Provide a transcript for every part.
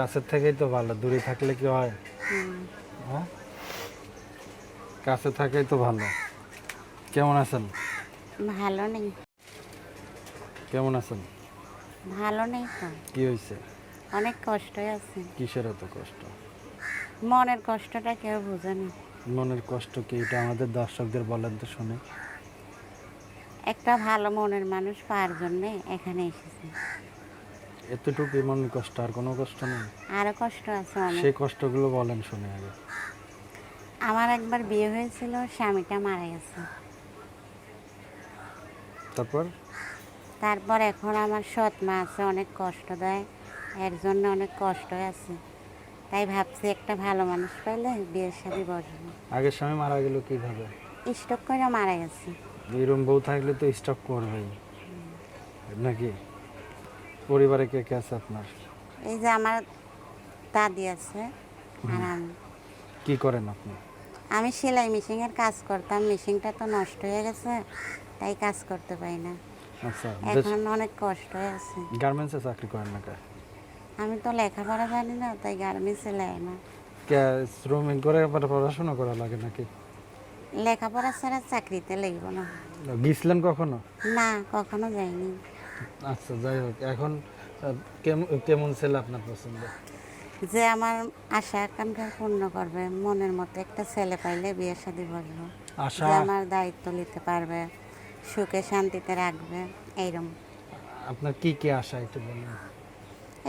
কাছের থেকেই তো ভালো দূরে থাকলে কি হয়? হ্যাঁ? কাছে থাকেই তো ভালো। কেমন আছেন? ভালো নেই। কেমন আছেন? ভালো নেই তো। কি হয়েছে? অনেক কষ্টই আছে। কিসের এত কষ্ট? মনের কষ্টটা কেউ বোঝে না। মনের কষ্ট কি এটা আমাদের দর্শকদের বলেন তো শুনে। একটা ভালো মনের মানুষ পাওয়ার জন্য এখানে এসেছি। এতটুকু মনের কষ্ট আর কোনো কষ্ট নেই। আরও কষ্ট আছে অনেক। সেই কষ্টগুলো বলেন শুনে আগে। আমার একবার বিয়ে হয়েছিল স্বামীটা মারা গেছে। তারপর? তারপর এখন আমার সৎ মা আছে অনেক কষ্ট দেয়। এর জন্য অনেক কষ্ট আছে। তাই ভাবছি একটা ভালো মানুষ পাইলে বিয়ের সাথে বসবো। আগের স্বামী মারা গেল কীভাবে? স্টক করে মারা গেছে। এরম বউ থাকলে তো স্টক করবেই। নাকি? পরিবারে কে কে আছে আপনার? এই যে আমার দাদি আছে আর আমি। কি করেন আপনি? আমি সেলাই মেশিনের কাজ করতাম মেশিনটা তো নষ্ট হয়ে গেছে তাই কাজ করতে পারি না। আচ্ছা এখন অনেক কষ্ট আছে। গার্মেন্টসে চাকরি করেন না কে আমি তো লেখাপড়া জানি না তাই গার্মেন্টস সেলাই না। কে শ্রমিক করে আবার পড়াশোনা করা লাগে নাকি? লেখাপড়া ছাড়া চাকরিতে লাগবো না। গিয়েছিলেন কখনো? না কখনো যাইনি। আচ্ছা যাই হোক এখন কেমন ছেলে আপনার পছন্দ? যে আমার আশা আকাঙ্ক্ষা পূর্ণ করবে মনের মতো একটা ছেলে পাইলে বিয়ের সাথে বসবো আশা? আমার দায়িত্ব নিতে পারবে সুখে শান্তিতে রাখবে এইরকম আপনার কি কি আশা একটু বলুন।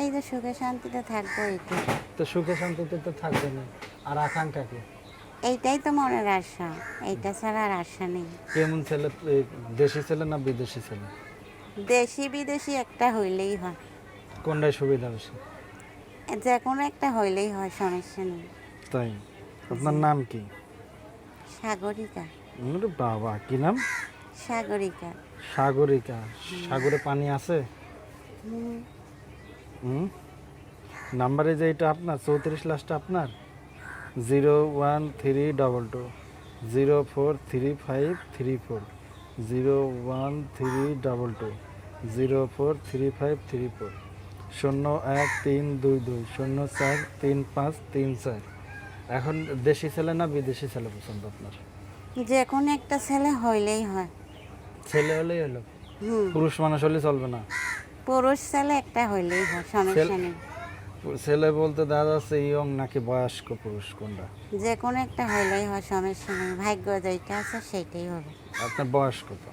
এই যে সুখে শান্তিতে থাকব এইটাই তো সুখে শান্তিতে তো থাকবে না আর আকাঙ্ক্ষা কি? এইটাই তো মনের আশা এইটা ছাড়া আর আশা নেই। কেমন ছেলে দেশি ছেলে না বিদেশি ছেলে? দেশি বিদেশি একটা হইলেই হয়। কোনটাই সুবিধা বেশি? যে কোনো একটা হইলেই হয় সমস্যা নেই। তাই? আপনার নাম কি? সাগরিকা। ওরে বাবা কি নাম? সাগরিকা। সাগরিকা। সাগরে পানি আছে? হুম, হুম? নাম্বারে যে এটা আপনার চৌত্রিশ লাস্টটা আপনার? Zero one three double two zero four three five three four. Zero one three double two zero four three five three four শূন্য এক তিন দুই দুই শূন্য চার তিন পাঁচ তিন চার এখন দেশি ছেলে না বিদেশি ছেলে পছন্দ আপনার? যে কোনো একটা ছেলে হইলেই হয়। ছেলে হলেই হলো? হুম। পুরুষ মানুষ হলে চলবে না? পুরুষ ছেলে একটা হইলেই হয় সমস্যা নেই। ছেলে বলতে দাদা আছে ইয়ং নাকি বয়স্ক পুরুষ কোনটা? যে কোনো একটা হইলেই হয় সমস্যা নেই। ভাগ্য যেটা আছে সেইটাই হবে। আপনার বয়স কত?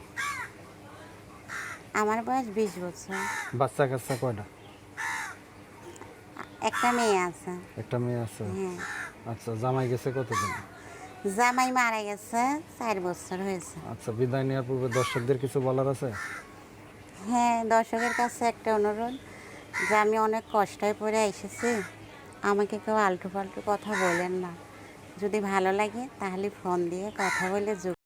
আমার বয়স বিশ বছর। বাচ্চা কাচ্চা কয়টা? একটা মেয়ে আছে। একটা মেয়ে আছে? হ্যাঁ। আচ্ছা জামাই গেছে কতদিন? জামাই মারা গেছে চার বছর হয়েছে। আচ্ছা বিদায় নেওয়ার পূর্বে দর্শকদের কিছু বলার আছে? হ্যাঁ দর্শকের কাছে একটা অনুরোধ। যে আমি অনেক কষ্টায় পড়ে এসেছি, আমাকে কেউ আলটু ফালটু কথা বলেন না। যদি ভালো লাগে তাহলে ফোন দিয়ে কথা বলে যোগ